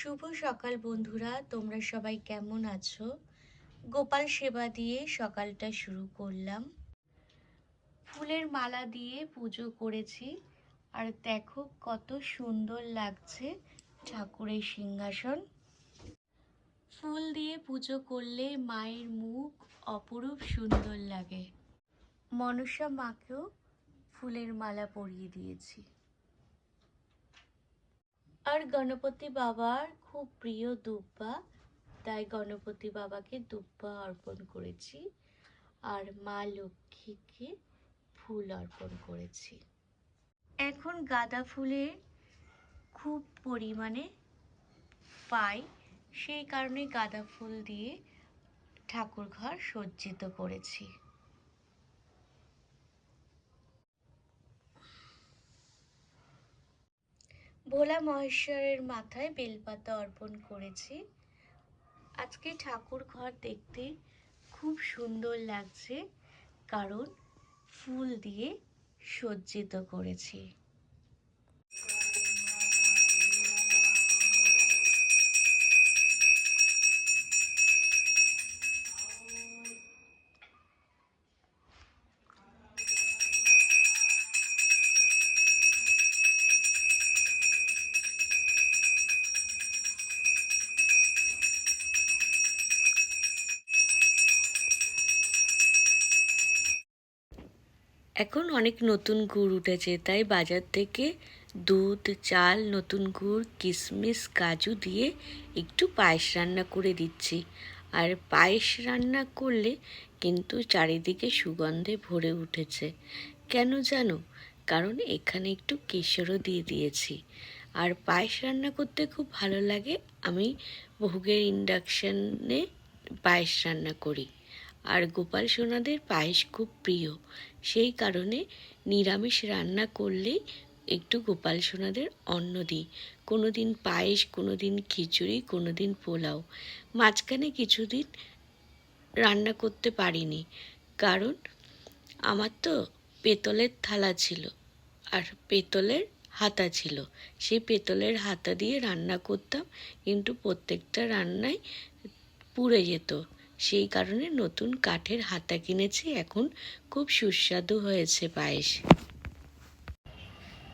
শুভ সকাল বন্ধুরা, তোমরা সবাই কেমন আছো? গোপাল সেবা দিয়ে সকালটা শুরু করলাম। ফুলের মালা দিয়ে পুজো করেছি, আর দেখো কত সুন্দর লাগছে ঠাকুরের সিংহাসন। ফুল দিয়ে পুজো করলে মায়ের মুখ অপরূপ সুন্দর লাগে। মনসা মাকেও ফুলের মালা পরিয়ে দিয়েছি। আর গণপতি বাবার খুব প্রিয় দুব্বা, তাই গণপতি বাবাকে দুব্বা অর্পণ করেছি আর মা লক্ষ্মীকে ফুল অর্পণ করেছি। এখন গাঁদা ফুলের খুব পরিমাণে পাই, সেই কারণে গাঁদা ফুল দিয়ে ঠাকুর ঘর সজ্জিত করেছি। ভোলা মহেশ্বরের মাথায় বেলপাতা অর্পণ করেছি। আজকে ঠাকুর ঘর দেখতে খুব সুন্দর লাগছে, কারণ ফুল দিয়ে সজ্জিত করেছি। এখন অনেক নতুন গুড় উঠেছে, তাই বাজার থেকে দুধ, চাল, নতুন গুড় কিশমিশ কাজু দিয়ে একটু পায়েস রান্না করে দিচ্ছি। আর পায়েস রান্না করলে কিন্তু চারিদিকে সুগন্ধে ভরে উঠেছে। কেন জানো? কারণ এখানে একটু কেশরও দিয়ে দিয়েছি। আর পায়েস রান্না করতে খুব ভালো লাগে। আমি ভোগের ইন্ডাকশানে পায়েস রান্না করি। আর গোপাল সোনাদের পায়েস খুব প্রিয়। সেই কারণে নিরামিষ রান্না করলেই একটু গোপাল সোনাদের অন্ন দিই। কোনো দিন পায়েস কোনো দিন খিচুড়ি কোনো দিন পোলাও। মাঝখানে কিছুদিন রান্না করতে পারিনি, কারণ আমার তো পেতলের থালা ছিল আর পেতলের হাতা ছিল। সেই পেতলের হাতা দিয়ে রান্না করতাম, কিন্তু প্রত্যেকটা রান্নায় পুড়ে যেত। সেই কারণে নতুন কাঠের হাতা কিনেছি, এখন খুব সুস্বাদু হয়েছে পায়েস।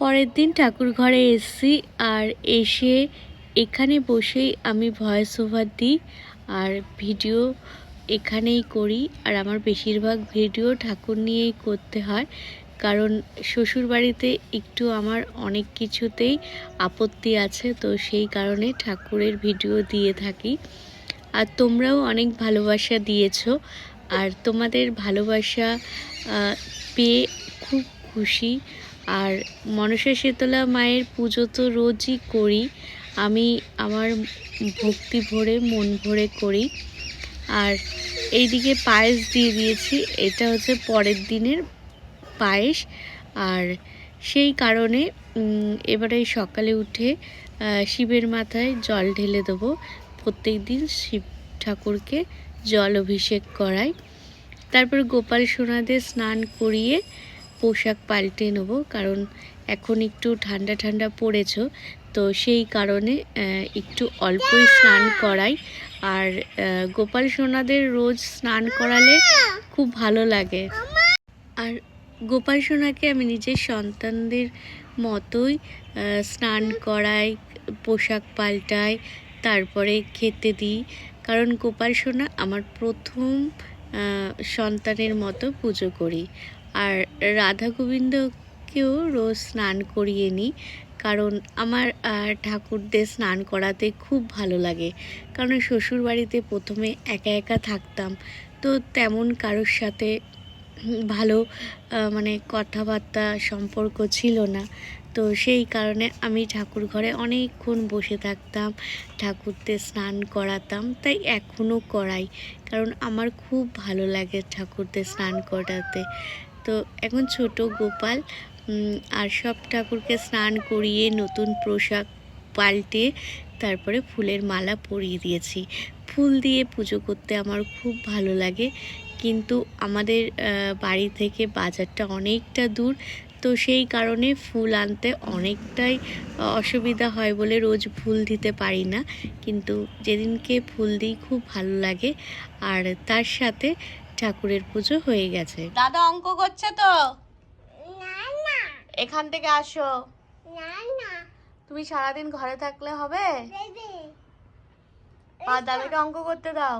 পরের দিন ঠাকুর ঘরে এসছি আর এসে এখানে বসেই আমি ভয়েস ওভার দিই আর ভিডিও এখানেই করি। আর আমার বেশিরভাগ ভিডিও ঠাকুর নিয়েই করতে হয়, কারণ শ্বশুর বাড়িতে একটু আমার অনেক কিছুতেই আপত্তি আছে, তো সেই কারণে ঠাকুরের ভিডিও দিয়ে থাকি। আর তোমরাও অনেক ভালোবাসা দিয়েছ। আর তোমাদের ভালোবাসা পেয়ে খুব খুশি। আর মনসা শীতলা মায়ের পুজো তো রোজই করি। আমি আমার ভক্তি ভরে, মন ভরে করি। আর এইদিকে পায়েস দিয়ে দিয়েছি। এটা হচ্ছে পরের দিনের পায়েস। আর সেই কারণে এবারে সকালে উঠে শিবের মাথায় জল ঢেলে দেবো। প্রত্যেক দিন শিব ঠাকুরকে জল অভিষেক করাই। তারপর গোপাল সোনাদের স্নান করিয়ে পোশাক পাল্টে নেব কারণ এখন একটু ঠান্ডা ঠান্ডা পড়েছ তো সেই কারণে একটু অল্পই স্নান করাই। আর গোপাল সোনাদের রোজ স্নান করালে খুব ভালো লাগে। আর গোপাল সোনাকে আমি নিজের সন্তানদের মতোই স্নান করাই পোশাক পাল্টাই তারপরে খেতে দিই। কারণ গোপাল সোনা আমার প্রথম সন্তানের মতো পুজো করি। আর রাধা গোবিন্দকেও রোজ স্নান করিয়ে নিই। কারণ আমার ঠাকুরদের স্নান করাতে খুব ভালো লাগে। কারণ শ্বশুর বাড়িতে প্রথমে একা একা থাকতাম। তো তেমন কারোর সাথে ভালো মানে কথাবার্তা সম্পর্ক ছিল না। তো সেই কারণে আমি ঠাকুর ঘরে অনেকক্ষণ বসে থাকতাম ঠাকুরদের স্নান করাতাম, তাই এখনও করাই। কারণ আমার খুব ভালো লাগে ঠাকুরদের স্নান করাতে। তো এখন ছোট গোপাল আর সব ঠাকুরকে স্নান করিয়ে নতুন পোশাক পাল্টে তারপরে ফুলের মালা পরিয়ে দিয়েছি। ফুল দিয়ে পুজো করতে আমার খুব ভালো লাগে। কিন্তু আমাদের বাড়ি থেকে বাজারটা অনেকটা দূর তো সেই কারণে ফুল আনতে অনেকটাই অসুবিধা হয় বলে রোজ ফুল দিতে পারি না। কিন্তু যেদিনকে ফুল দিই খুব ভালো লাগে। আর তার সাথে ঠাকুরের পুজো হয়ে গেছে। দাদা অঙ্ক করছে তো? এখান থেকে আসো। তুমি সারাদিন ঘরে থাকলে হবে? আর দাদাকে অঙ্ক করতে দাও।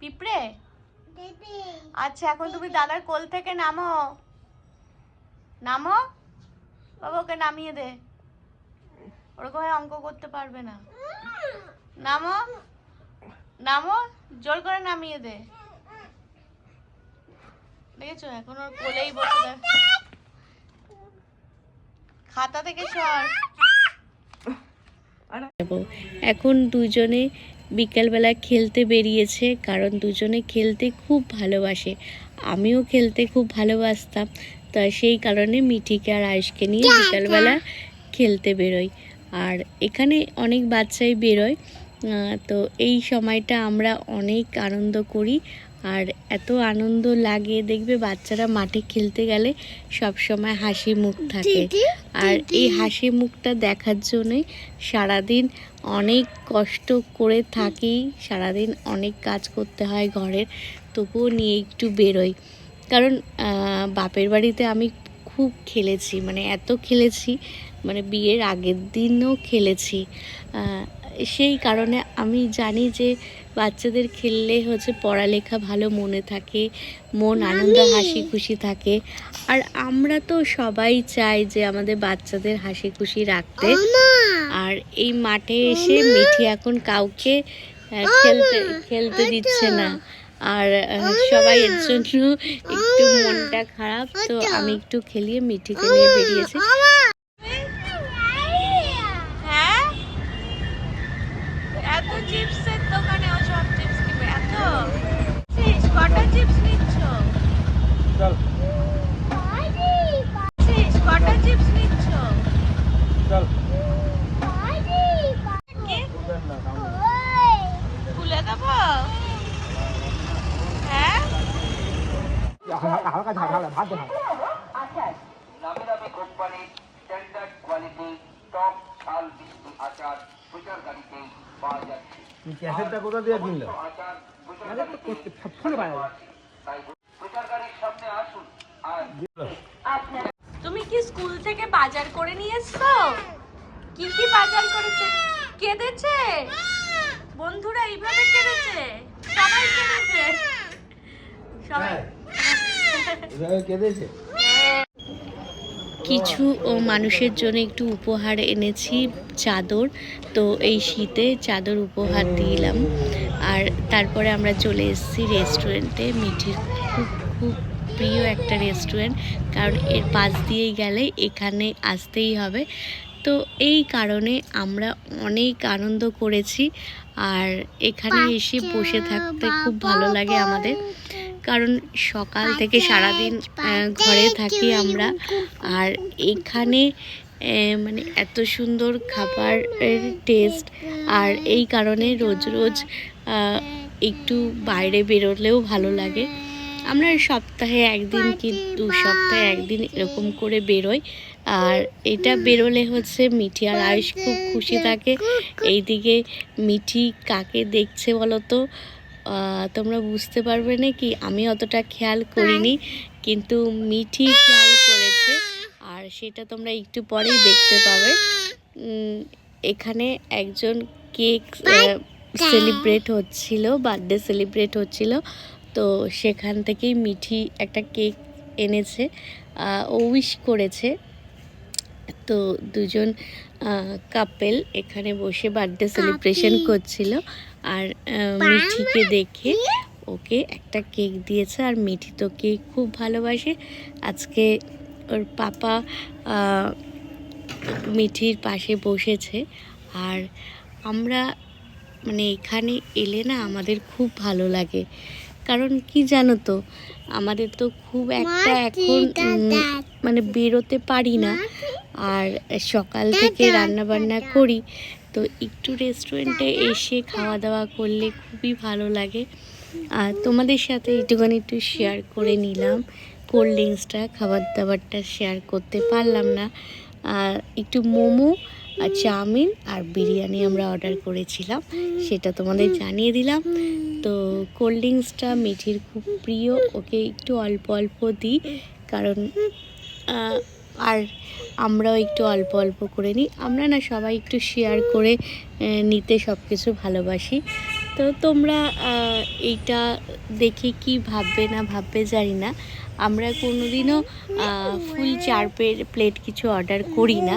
পিঁপড়ে? আচ্ছা এখন তুমি দাদার কোল থেকে নামো। নামো? বাবা ওকে নামিয়ে দে। ওরকম হয় অঙ্ক করতে পারবে না। নামো? নামো? জোর করে নামিয়ে দে। দেখেছ? এখন ওর কোলেই বসে দেয় খাতা থেকে সর এখন দুজনে বিকালবেলা খেলতে বেরিয়েছে কারণ দুজনে খেলতে খুব ভালোবাসে। আমিও খেলতে খুব ভালোবাসতাম তা সেই কারণে মিঠিকে আর আয়ুষকে নিয়ে বিকালবেলা খেলতে বেরোই। আর এখানে অনেক বাচ্চাই বেরোয় তো এই সময়টা আমরা অনেক আনন্দ করি আর এত আনন্দ লাগে দেখবে বাচ্চারা মাঠে খেলতে গেলে সব সময় হাসি মুখ থাকে। আর এই হাসি মুখটা দেখার জন্যই সারাদিন অনেক কষ্ট করে থাকি সারাদিন অনেক কাজ করতে হয় ঘরের তবুও নিয়ে একটু বেরোই। কারণ বাপের বাড়িতে আমি খুব খেলেছি মানে এত খেলেছি মানে বিয়ের আগের দিনও খেলেছি। সেই কারণে আমি জানি যে বাচ্চাদের খেললে হচ্ছে পড়ালেখা ভালো মনে থাকে মন আনন্দ হাসি খুশি থাকে। আর আমরা তো সবাই চাই যে আমাদের বাচ্চাদের হাসি খুশি রাখতে। আর এই মাঠে এসে মিঠি এখন কাউকে খেলতে খেলতে দিচ্ছে না। আর সবাই এর জন্য একটু মনটা খারাপ। তো আমি একটু খেলিয়ে মিঠিকে নিয়ে বেরিয়েছি হ্যাঁ এত চিপসের দোকানে ও সব চিপস কিনবে এত চিপস কটা চিপস নিচ্ছ চল চিপস কটা চিপস নিচ্ছ চল কি খুলে দেবো হ্যাঁ হালকা ঝাড় হালকা ভাত দেখা নামি দামি কোম্পানি স্ট্যান্ডার্ড কোয়ালিটি টপ ছাল বিস্কুট আচার প্রচার গাড়িতে পাওয়া যাচ্ছে। তুই ক্যাসেটটা কোথা দিয়ে কিনলো? আচার প্রচার গাড়ির সামনে আসুন আর তুমি কি স্কুল থেকে বাজার করে নিয়ে এসছো? কি কি বাজার করেছে? কেঁদেছে? বন্ধুরা এইভাবে কেঁদেছে? সবাই কেঁদেছে? সবাই কেঁদেছে? কিছু, ও, মানুষের জন্য একটু উপহার এনেছি চাদর। তো এই শীতে চাদর উপহার দিলাম। আর তারপরে আমরা চলে এসেছি রেস্টুরেন্টে মিঠির খুব খুব প্রিয় একটা রেস্টুরেন্ট কারণ এর পাশ দিয়েই গেলে এখানে আসতেই হবে। তো এই কারণে আমরা অনেক আনন্দ করেছি। আর এখানে এসে বসে থাকতে খুব ভালো লাগে আমাদের। কারণ সকাল থেকে সারাদিন ঘরে থাকি আমরা। আর এখানে মানে এত সুন্দর খাবারের টেস্ট আর এই কারণে রোজ রোজ একটু বাইরে বেরোলেও ভালো লাগে। আমরা সপ্তাহে একদিন কি দু সপ্তাহে একদিন এরকম করে বেরোই। আর এটা বেরোলে হচ্ছে মিঠি আর আয়ুষ খুব খুশি থাকে। এইদিকে মিঠি কাকে দেখছে বলো তো তোমরা বুঝতে পারবে না কি আমি অতটা খেয়াল করিনি কিন্তু মিঠি খেয়াল করেছে। আর সেটা তোমরা একটু পরেই দেখতে পাবে। এখানে একজন কেক সেলিব্রেট হচ্ছিল বার্থডে সেলিব্রেট হচ্ছিল। তো সেখান থেকেই মিঠি একটা কেক এনেছে ও উইশ করেছে। তো দুজন কাপেল এখানে বসে বার্থডে সেলিব্রেশন করছিল। আর মিঠিকে দেখে ওকে একটা কেক দিয়েছে। আর মিঠি তো কেক খুব ভালোবাসে। আজকে ওর পাপা মিঠির পাশে বসেছে। আর আমরা মানে এখানে এলে না আমাদের খুব ভালো লাগে। কারণ কি জানো তো? আমাদের তো খুব একটা এখন মানে বেরোতে পারি না। আর সকাল থেকে রান্না বান্না করি। তো একটু রেস্টুরেন্টে এসে খাওয়া দাওয়া করলে খুবই ভালো লাগে। আর তোমাদের সাথে একটুখানি একটু শেয়ার করে নিলাম। কোল্ড ড্রিঙ্কসটা খাবার দাবারটা শেয়ার করতে পারলাম না। আর একটু মোমো আর চাউমিন আর বিরিয়ানি আমরা অর্ডার করেছিলাম। সেটা তোমাদের জানিয়ে দিলাম। তো কোল্ড ড্রিঙ্কসটা মিঠির খুব প্রিয়। ওকে একটু অল্প অল্প দিই। কারণ আর আমরাও একটু অল্প অল্প করে নিই। আমরা না সবাই একটু শেয়ার করে নিতে সব কিছু ভালোবাসি। তো তোমরা এইটা দেখে কি ভাববে না ভাববে জানি না। আমরা কোনোদিনও ফুল চার প্লেট কিছু অর্ডার করি না।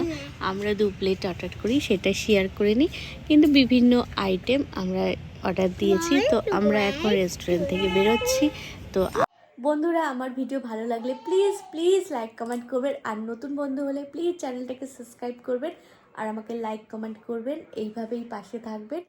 আমরা দু প্লেট অর্ডার করি, সেটা শেয়ার করে নিই। কিন্তু বিভিন্ন আইটেম আমরা অর্ডার দিয়েছি। তো আমরা এখন রেস্টুরেন্ট থেকে বেরোচ্ছি। তো বন্ধুরা, আমার ভিডিও ভালো লাগলে প্লিজ প্লিজ লাইক কমেন্ট করবেন। আর নতুন বন্ধু হলে প্লিজ চ্যানেলটাকে সাবস্ক্রাইব করবেন আর আমাকে লাইক কমেন্ট করবেন। এইভাবেই পাশে থাকবেন।